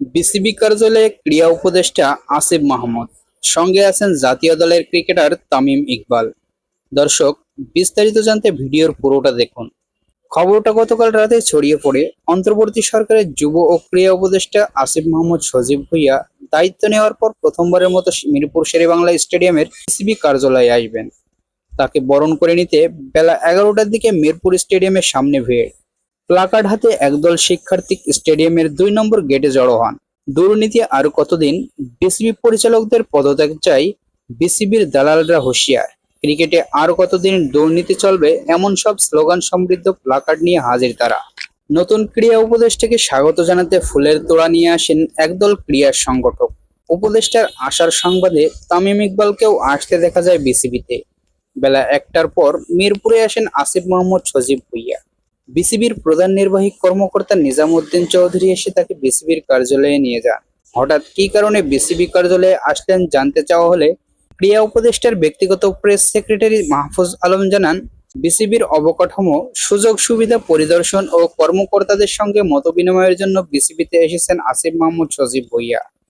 BCB কার্যালয়ে ক্রীড়া উপদেষ্টা আসিফ মাহমুদ, সঙ্গে আছেন জাতীয় দলের ক্রিকেটার তামিম ইকবাল। দর্শক, বিস্তারিত জানতে ভিডিওর পুরোটা দেখুন। খবরটা গতকাল রাতে ছড়িয়ে পড়ে অন্তর্বর্তী সরকারের যুব ও ক্রীড়া উপদেষ্টা আসিফ মাহমুদ সজীব ভুইয়া দায়িত্ব নেওয়ার পর প্রথমবারের মতো মিরপুর শেরেবাংলা স্টেডিয়ামের বিসিবি কার্যালয়ে আসবেন। তাকে বরণ করে নিতে বেলা এগারোটার দিকে মিরপুর স্টেডিয়ামের সামনে ভিড়। প্লাকার্ড হাতে একদল শিক্ষার্থী স্টেডিয়ামের দুই নম্বর গেটে জড়ো হন। দুর্নীতি আর কতদিন? বিসিবি পরিচালকদের পদত্যাগ চাই বিসিবির দালালরা হুঁশিয়ার। ক্রিকেটে আর কতদিন দুর্নীতি চলবে এমন সব স্লোগান সমৃদ্ধ প্লাকার্ড নিয়ে হাজির তারা। নতুন ক্রিয়া উপদেষ্টাকে স্বাগত জানাতে ফুলের তোড়া নিয়ে আসেন একদল ক্রীড়া সংগঠক। উপদেষ্টার আসার সংবাদে তামিম ইকবালকেও আসতে দেখা যায় বিসিবিতে। বেলা একটার পর মিরপুরে আসেন আসিফ মোহাম্মদ সজীব ভুইয়া। বিসিবির প্রধান নির্বাহী কর্মকর্তা নিজামুদ্দিন চৌধুরী এসে তাকে বিসিবির কার্যালয়ে নিয়ে যান। হঠাৎ কী কারণে বিসিবি কার্যালয়ে আসলেন জানতে চাওয়া হলে ক্রীড়া উপদেষ্টার ব্যক্তিগত প্রেস সেক্রেটারি মাহফুজ আলম জানান, বিসিবির অবকাঠামো, সুযোগ সুবিধা পরিদর্শন ও কর্মকর্তাদের সঙ্গে মতবিনিময়ের জন্য বিসিবিতে এসেছেন আসিফ মাহমুদ সজীব ভুইয়া।